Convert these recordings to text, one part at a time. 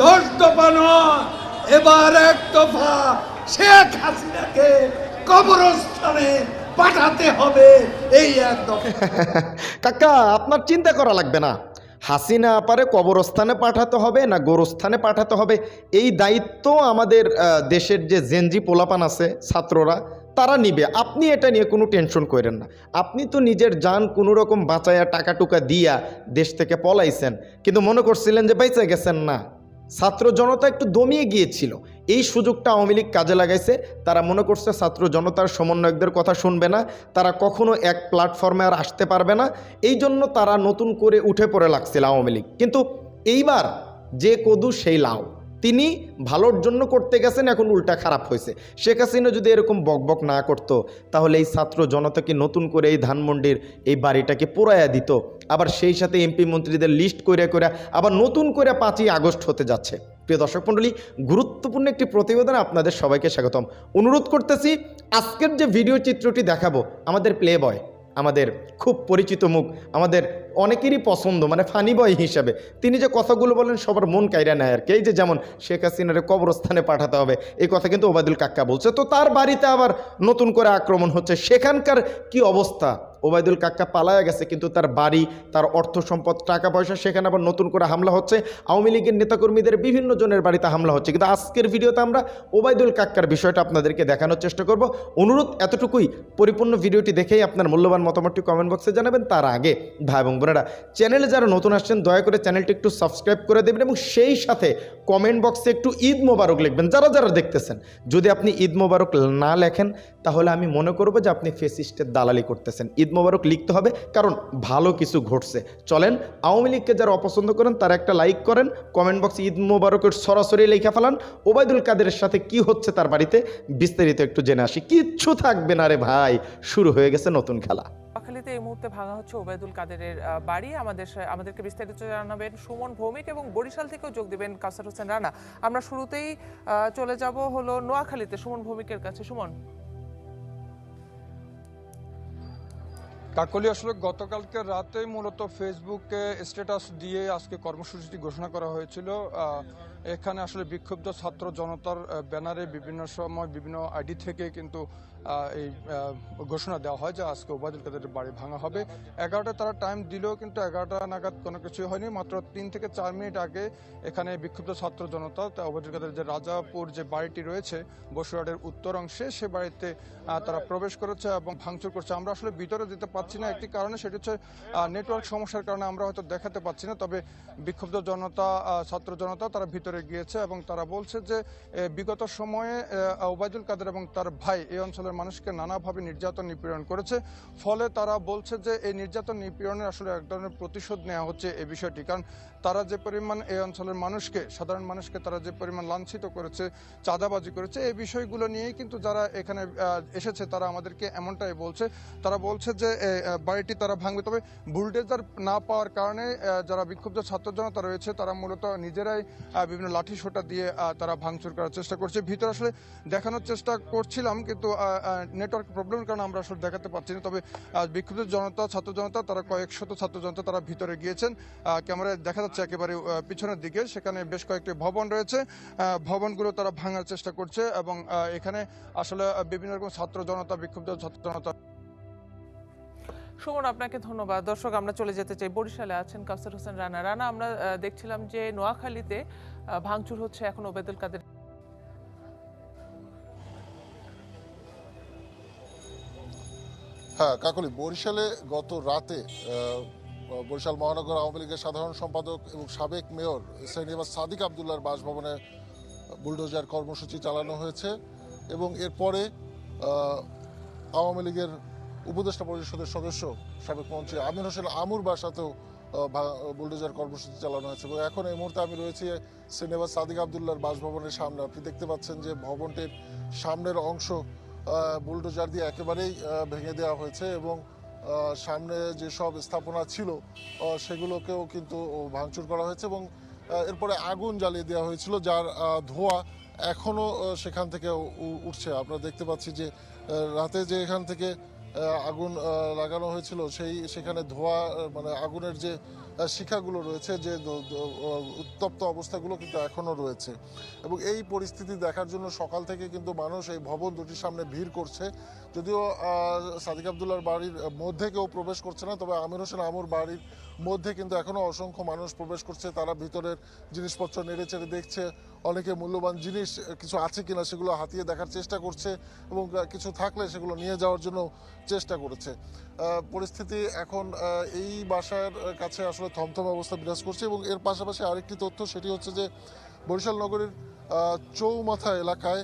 দশ দফা নয়, এবার এক দফা। শেখ হাসিনাকে কবরস্থানে পাঠাতে হবে, এই এক দফা। কাকা, আপনার চিন্তা করা লাগবে না। হাসিনা আপারে কবরস্থানে পাঠাতে হবে না গোরস্থানে পাঠাতে হবে? এই দায়িত্ব আমাদের দেশের যে জেনজি পোলাপান আছে, ছাত্ররা, তারা নিবে। আপনি এটা নিয়ে কোনো টেনশন করেন না। আপনি তো নিজের যান কোনো রকম বাঁচাইয়া টাকা টুকা দিয়া দেশ থেকে পলাইছেন। কিন্তু মনে করছিলেন যে বেঁচে গেছেন না। ছাত্র জনতা একটু দমিয়ে গিয়েছিল। এই সুযোগটা আওয়ামী লীগ কাজে লাগাইছে। তারা মনে করছে ছাত্র জনতার সমন্বয়কদের কথা শুনবে না। তারা কখনো এক প্ল্যাটফর্মে আর আসতে পারবে না। এই জন্য তারা নতুন করে উঠে পড়ে লাগছিল আওয়ামী লীগ। কিন্তু এইবার যে কদু সেই লাউ। তিনি ভালোর জন্য করতে গেছেন, এখন উল্টা খারাপ হয়েছে। শেখ হাসিনা যদি এরকম বকবক না করতো, তাহলে এই ছাত্র জনতাকে নতুন করে এই ধানমন্ডির এই বাড়িটাকে পোড়াইয়া দিত। আবার সেই সাথে এমপি মন্ত্রীদের লিস্ট করে করে আবার নতুন করে পাঁচই আগস্ট হতে যাচ্ছে। প্রিয় দর্শক মণ্ডলী, গুরুত্বপূর্ণ একটি প্রতিবেদনে আপনাদের সবাইকে স্বাগতম। অনুরোধ করতেছি, আজকের যে ভিডিও চিত্রটি দেখাবো, আমাদের প্লে বয় আমাদের খুব পরিচিত মুখ, আমাদের অনেকেরই পছন্দ মানে ফানি বয় হিসাবে। তিনি যে কথাগুলো বলেন, সবার মন কাইরা নেয় আর কি। এই যে যেমন শেখ হাসিনারে কবরস্থানে পাঠাতে হবে, এই কথা কিন্তু ওবায়দুল কাক্কা বলছে। তো তার বাড়িতে আবার নতুন করে আক্রমণ হচ্ছে। সেখানকার কি অবস্থা? ওবায়দুল কাক্কা পালায়া গেছে, কিন্তু তার বাড়ি, তার অর্থ সম্পদ টাকা পয়সা সেখানে আবার নতুন করে হামলা হচ্ছে। আওয়ামী লীগের নেতাকর্মীদের বিভিন্ন জনের বাড়িতে হামলা হচ্ছে। কিন্তু আজকের ভিডিওতে আমরা ওবায়দুল কাক্কার বিষয়টা আপনাদেরকে দেখানোর চেষ্টা করব। অনুরোধ এতটুকুই, পরিপূর্ণ ভিডিওটি দেখেই আপনার মূল্যবান মতামতটি কমেন্ট বক্সে জানাবেন। তার আগে, ভাই এবং বোনেরা চ্যানেলে যারা নতুন আসছেন, দয়া করে চ্যানেলটি একটু সাবস্ক্রাইব করে দেবেন এবং সেই সাথে কমেন্ট বক্সে একটু ঈদ মোবারক লিখবেন। যারা যারা দেখতেছেন, যদি আপনি ঈদ মোবারক না লেখেন, তাহলে আমি মনে করব যে আপনি ফেসিস্টের দালালি করতেছেন। ঈদ মোবারক লিখতে হবে, কারণ ভালো কিছু ঘটছে। চলেন, আওয়ামী লীগকে যারা অপছন্দ করেন, তারা একটা লাইক করেন কমেন্ট বক্সে ঈদ মোবারকের সরাসরি লেখা ফেলান। ওবায়দুল কাদেরের সাথে কি হচ্ছে তার বাড়িতে, বিস্তারিত একটু জেনে আসি। কিচ্ছু থাকবে না রে ভাই, শুরু হয়ে গেছে নতুন খেলা। নোয়াখালীতে এই মুহূর্তে ভাঙা হচ্ছে ওবায়দুল কাদেরের বাড়ি। আমাদের আমাদেরকে বিস্তারিত জানাবেন সুমন ভৌমিক এবং বরিশাল থেকেও যোগ দিবেন কাসার হোসেন রানা। আমরা শুরুতেই চলে যাব হলো নোয়াখালীতে, সুমন ভৌমিকের কাছে। সুমন। কাকলি আসলে গতকালকে রাতে মূলত ফেসবুকে স্ট্যাটাস দিয়ে আজকে কর্মসূচিটি ঘোষণা করা হয়েছিল। এখানে আসলে বিক্ষুব্ধ ছাত্র জনতার ব্যানারে বিভিন্ন সময় বিভিন্ন আইডি থেকে কিন্তু এই ঘোষণা দেওয়া হয় যে আজকে ওবায়দুল কাদের বাড়ি ভাঙা হবে। এগারোটা তারা টাইম দিলেও কিন্তু এগারোটা নাগাদ কোনো কিছুই হয়নি। মাত্র তিন থেকে চার মিনিট আগে এখানে বিক্ষুব্ধ ছাত্র জনতা ওবায়দুল কাদের যে রাজাপুর যে বাড়িটি রয়েছে বসুরহাটের উত্তর অংশে, সে বাড়িতে তারা প্রবেশ করেছে এবং ভাঙচুর করছে। আমরা আসলে ভিতরে যেতে পারছি না। একটি কারণে সেটি হচ্ছে নেটওয়ার্ক সমস্যার কারণে আমরা হয়তো দেখাতে পাচ্ছি না। তবে বিক্ষুব্ধ জনতা ছাত্র জনতা, তারা ভিতরে গিয়েছে এবং তারা বলছে যে বিগত সময়ে ওবায়দুল কাদের এবং তার ভাই এই অঞ্চলের মানুষকে নানাভাবে নির্যাতন নিপীড়ন করেছে। ফলে তারা বলছে যে, এই নির্যাতন নিপীড়নের আসলে এক ধরনের প্রতিশোধ নেওয়া হচ্ছে এই বিষয়টি। কারণ তারা যে পরিমাণ এই অঞ্চলের মানুষকে, সাধারণ মানুষকে তারা যে পরিমাণ লাঞ্ছিত করেছে, চাঁদাবাজি করেছে, এই বিষয়গুলো নিয়েই কিন্তু যারা এখানে এসেছে, তারা আমাদেরকে এমনটাই বলছে। তারা বলছে যে বাড়িটি তারা ভাঙবে। তবে বুলডেজার না পাওয়ার কারণে যারা বিক্ষুব্ধ ছাত্র জনতা রয়েছে, তারা মূলত নিজেরাই বিভিন্ন লাঠি সোটা দিয়ে তারা ভাঙচুর করার চেষ্টা করছে। ভিতরে আসলে দেখানোর চেষ্টা করছিলাম, কিন্তু নেটওয়ার্ক প্রবলেমের কারণে আমরা আসলে দেখাতে পারছি না। তবে বিক্ষুব্ধ জনতা, ছাত্র জনতা, তারা কয়েক শত ছাত্র জনতা তারা ভিতরে গিয়েছেন। ক্যামেরায় দেখা যাচ্ছে একেবারে পিছনের দিকে। সেখানে বেশ কয়েকটি ভবন রয়েছে। ভবনগুলো তারা ভাঙার চেষ্টা করছে এবং এখানে আসলে বিভিন্ন রকম ছাত্র জনতা, বিক্ষুব্ধ ছাত্র জনতা সুমন, আপনাকে ধন্যবাদ। দর্শক, আমরা চলে যেতে চাই। বরিশালে আছেন কাসার হোসেন রানা। রানা, আমরা দেখছিলাম যে নোয়াখালীতে ভাঙচুর হচ্ছে এখন ওবায়দুল কাদের। হ্যাঁ কাকলি, বরিশালে গত রাতে বরিশাল মহানগর আওয়ামী লীগের সাধারণ সম্পাদক এবং সাবেক মেয়র শ্রেণীবাস সাদিক আবদুল্লাহর বাসভবনে বুলডোজার কর্মসূচি চালানো হয়েছে এবং এরপরে আওয়ামী লীগের উপদেষ্টা পরিষদের সদস্য সাবেক মন্ত্রী আমির হোসেন আমুর বাসাতেও বুলডোজার কর্মসূচি চালানো হয়েছে। এবং এখন এই মুহূর্তে আমি রয়েছি শ্রীনিবাস সাদিক আবদুল্লাহর বাসভবনের সামনে। আপনি দেখতে পাচ্ছেন যে ভবনটির সামনের অংশ বুলডোজার দিয়ে একেবারেই ভেঙে দেওয়া হয়েছে এবং সামনে যেসব স্থাপনা ছিল সেগুলোকেও কিন্তু ভাঙচুর করা হয়েছে এবং এরপরে আগুন জ্বালিয়ে দেওয়া হয়েছিল, যার ধোঁয়া এখনও সেখান থেকে উঠছে। আমরা দেখতে পাচ্ছি যে রাতে যে এখান থেকে আগুন লাগানো হয়েছিল সেই সেখানে ধোয়া মানে আগুনের যে শিখাগুলো রয়েছে যে উত্তপ্ত অবস্থাগুলো কিন্তু এখনও রয়েছে। এবং এই পরিস্থিতি দেখার জন্য সকাল থেকে কিন্তু মানুষ এই ভবন দুটির সামনে ভিড় করছে। যদিও সাদিক আবদুল্লার বাড়ির মধ্যে কেউ প্রবেশ করছে না, তবে আমির হোসেন আমুর বাড়ির মধ্যে কিন্তু এখনও অসংখ্য মানুষ প্রবেশ করছে। তারা ভিতরের জিনিসপত্র নেড়ে চেড়ে দেখছে, অনেকে মূল্যবান জিনিস কিছু আছে কিনা সেগুলো হাতিয়ে দেখার চেষ্টা করছে এবং কিছু থাকলে সেগুলো নিয়ে যাওয়ার জন্য চেষ্টা করেছে। পরিস্থিতি এখন এই বাসার কাছে আসলে থমথম অবস্থা বিরাজ করছে এবং এর পাশাপাশি আরেকটি তথ্য, সেটি হচ্ছে যে বরিশাল নগরীর চৌমাথা এলাকায়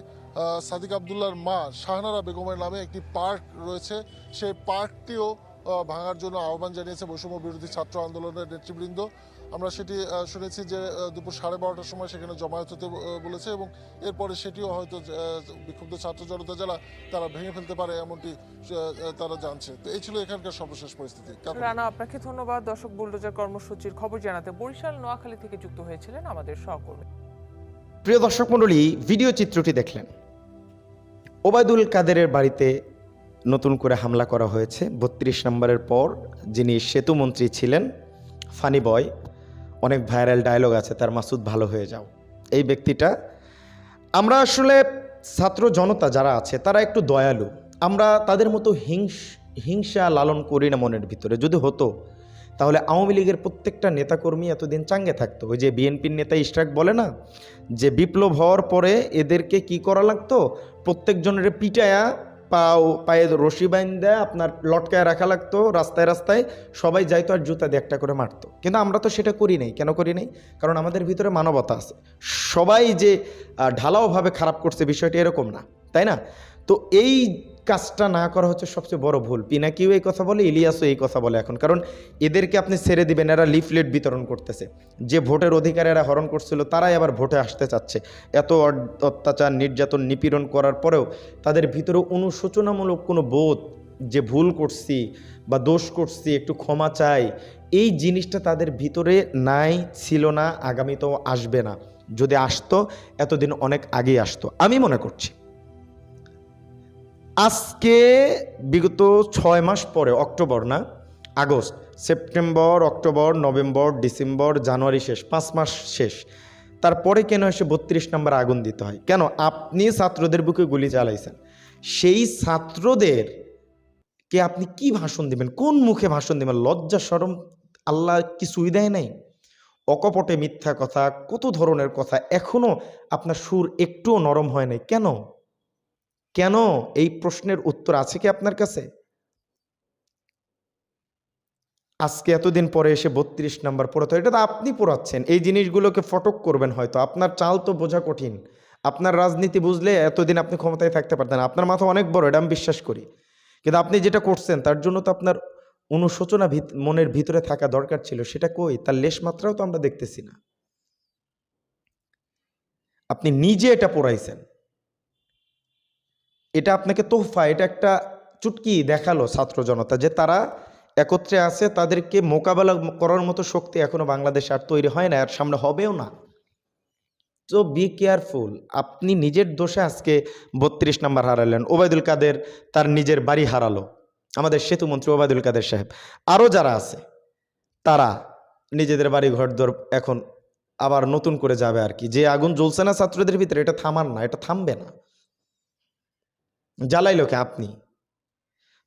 সাদিক আবদুল্লার মা শাহনারা বেগমের নামে একটি পার্ক রয়েছে। সেই পার্কটিও ভাঙার জন্য আহ্বান জানিয়েছে বৈষম্য বিরোধী ছাত্র আন্দোলনের নেতৃবৃন্দ। আমরা সেটি শুনেছি যে দুপুর সাড়ে বারোটার সময় সেখানে জমায়েত হতে বলেছে এবং এরপরে সেটিও হয়তো বিক্ষুব্ধ ছাত্র জনতা যারা তারা ভেঙে ফেলতে পারে এমনটি তারা জানছে। তো এই ছিল এখানকার সর্বশেষ পরিস্থিতি। রানা আপনাকে ধন্যবাদ। দর্শক বুলডোজার কর্মসূচির খবর জানাতে বরিশাল নোয়াখালী থেকে যুক্ত হয়েছিলেন আমাদের সহকর্মী। প্রিয় দর্শক মণ্ডলী ভিডিও চিত্রটি দেখলেন। ওবায়দুল কাদেরের বাড়িতে নতুন করে হামলা করা হয়েছে। বত্রিশ নম্বরের পর যিনি সেতুমন্ত্রী ছিলেন ফানি বয় অনেক ভাইরাল ডায়লগ আছে, তার মাসুদ ভালো হয়ে যাও। এই ব্যক্তিটা, আমরা আসলে ছাত্র জনতা যারা আছে, তারা একটু দয়ালু। আমরা তাদের মতো হিংস, হিংসা লালন করি না মনের ভিতরে। যদি হতো, তাহলে আওয়ামী লীগের প্রত্যেকটা নেতাকর্মী এতদিন চাঙ্গে থাকতো। ওই যে বিএনপির নেতা ইশরাক বলে না, যে বিপ্লব হওয়ার পরে এদেরকে কি করা লাগতো? প্রত্যেকজনের পিটায়া পাও পায়ে রশি বাইন দেয় আপনার লটকায় রাখা লাগতো, রাস্তায় রাস্তায়। সবাই যাইতো আর জুতা দিয়ে একটা করে মারতো। কিন্তু আমরা তো সেটা করি নাই। কেন করি নাই? কারণ আমাদের ভিতরে মানবতা আছে। সবাই যে ঢালাওভাবে খারাপ করছে বিষয়টি এরকম না। তাই না? তো এই কাজটা না করা হচ্ছে সবচেয়ে বড় ভুল। পিনাকিও এই কথা বলে, ইলিয়াসও এই কথা বলে এখন। কারণ এদেরকে আপনি ছেড়ে দিবেন, এরা লিফলেট বিতরণ করতেছে। যে ভোটের অধিকার এরা হরণ করছিল, তারাই আবার ভোটে আসতে চাচ্ছে। এত অত্যাচার, নির্যাতন, নিপীড়ন করার পরেও তাদের ভিতরে অনুশোচনামূলক কোনো বোধ যে ভুল করছি বা দোষ করছি, একটু ক্ষমা চাই, এই জিনিসটা তাদের ভিতরে নাই, ছিল না, আগামীতেও আসবে না। যদি আসতো, এতদিন অনেক আগেই আসতো। আমি মনে করছি। আজকে বিগত ছয় মাস পরে, অক্টোবর না, August, September, October, November, December, January শেষ, পাঁচ মাস শেষ। তারপরে কেন এসে বত্রিশ নম্বর আগুন দিতে হয়? কেন আপনি ছাত্রদের বুকে গুলি চালাইছেন? সেই ছাত্রদের কে আপনি কি ভাষণ দেবেন? কোন মুখে ভাষণ দিবেন? লজ্জা সরম আল্লাহ কি সুবিধাই নাই? অকপটে মিথ্যা কথা, কত ধরনের কথা, এখনও আপনার সুর একটুও নরম হয় নাই? কেন? কেন এই প্রশ্নের উত্তর আছে কি আপনার কাছে? আজকে এতদিন পরে এসে বত্রিশ নাম্বার পড়াতে এটা তো আপনি পড়াচ্ছেন। এই জিনিসগুলোকে ফটক করবেন হয়তো। আপনার চাল তো বোঝা কঠিন। আপনার রাজনীতি বুঝলে এতদিন আপনি ক্ষমতায় থাকতে পারতেন আপনার মাথা অনেক বড়, এটা আমি বিশ্বাস করি। কিন্তু আপনি যেটা করছেন, তার জন্য তো আপনার অনুশোচনা মনের ভিতরে থাকা দরকার ছিল। সেটা কই? তার লেশ মাত্রাও তো আমরা দেখতেছি না। আপনি নিজে এটা পড়াইছেন। এটা আপনাকে তোহফা, এটা একটা চুটকি দেখাল ছাত্র জনতা যে তারা একত্রে আছে, তাদেরকে মোকাবেলা করার মতো শক্তি এখনও বাংলাদেশে আর তৈরি হয় না, আর সামনে হবেও না। তো বি কেয়ারফুল আপনি নিজের দোষে আজকে বত্রিশ নাম্বার হারালেন। ওবায়দুল কাদের তার নিজের বাড়ি হারালো। আমাদের সেতুমন্ত্রী ওবায়দুল কাদের সাহেব। আরও যারা আছে, তারা নিজেদের বাড়ি ঘর দর এখন আবার নতুন করে যাবে আর কি। যে আগুন জ্বলছে না ছাত্রদের ভিতরে, এটা থামার না, এটা থামবে না। জ্বালাইলো কে আপনি?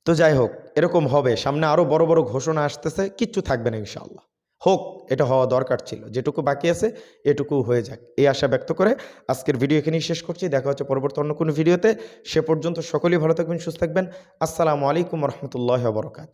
তো যাই হোক, এরকম হবে। সামনে আরও বড় বড় ঘোষণা আসতেছে, কিচ্ছু থাকবে না ইনশাআল্লাহ। হোক, এটা হওয়া দরকার ছিল। যেটুকু বাকি আছে, এটুকু হয়ে যাক। এই আশা ব্যক্ত করে আজকের ভিডিও এখানেই শেষ করছি। দেখা হচ্ছে পরবর্তী অন্য কোনো ভিডিওতে। সে পর্যন্ত সকলেই ভালো থাকবেন, সুস্থ থাকবেন। আসসালামু আলাইকুম রহমতুল্লাহ বরকাত